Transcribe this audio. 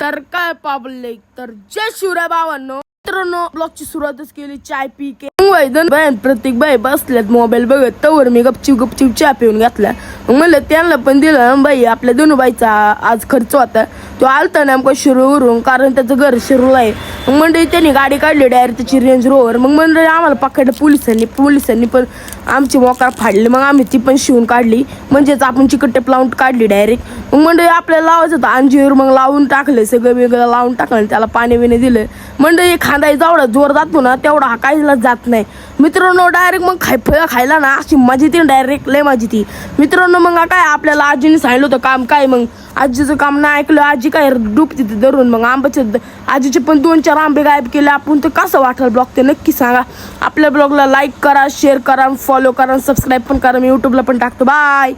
तर काय पाबले तर जय शिवराय बाबांनो. मित्रांनो ब्लॉगची सुरुवातच केली. चाय पी के. मग वैदन बाई प्रत्येक बाई बसल्यात मोबाईल बघत. तवर मी गपचिप गपचिप चहा पिऊन घातला. मग म्हणलं त्यांना पण दिलं बाई आपल्या दोन बाईचा आज खर्च होता. तो आलता नेमका शिरूवरून कारण त्याचं घर शिरूला आहे. मग म्हणजे त्यांनी गाडी काढली डायरेक्ट त्याची रेंज रोवर मग म्हणजे आम्हाला पकडलं पोलिसांनी. पोलिसांनी पण आमची मोकार फाडली. मग आम्ही ती पण शिवून काढली. म्हणजेच आपण चिकट टेप लावून काढली डायरेक्ट. मग म्हणजे आपल्याला लावायचं होतं. अंजीर मग लावून टाकलं. सगळं वेगळं लावून टाकलं त्याला पाणी बिणी दिलं. म्हणजे खांदा जेवढा जोर जातो ना तेवढा हा काहीला जात नाही. मित्रांनो डायरेक्ट मग खाय फळ खायला ना अशी मजा येते डायरेक्ट लय माझी ती. मित्रांनो मग काय आपल्याला आजीने सांगितलं होतं काम काय मग? आजीचं काम नाही ऐकलं आजी काय डुबते ते धरून मग? आंब्याचे आजीचे पण दोन चार आंबे गायब केले. आपण तर कसं वाटलं ब्लॉग ते? नक्की सांगा. आपल्या ब्लॉगला लाईक करा शेअर करा फॉलो करा सबस्क्राईब पण करा. मी यूट्यूबला पण टाकतो. बाय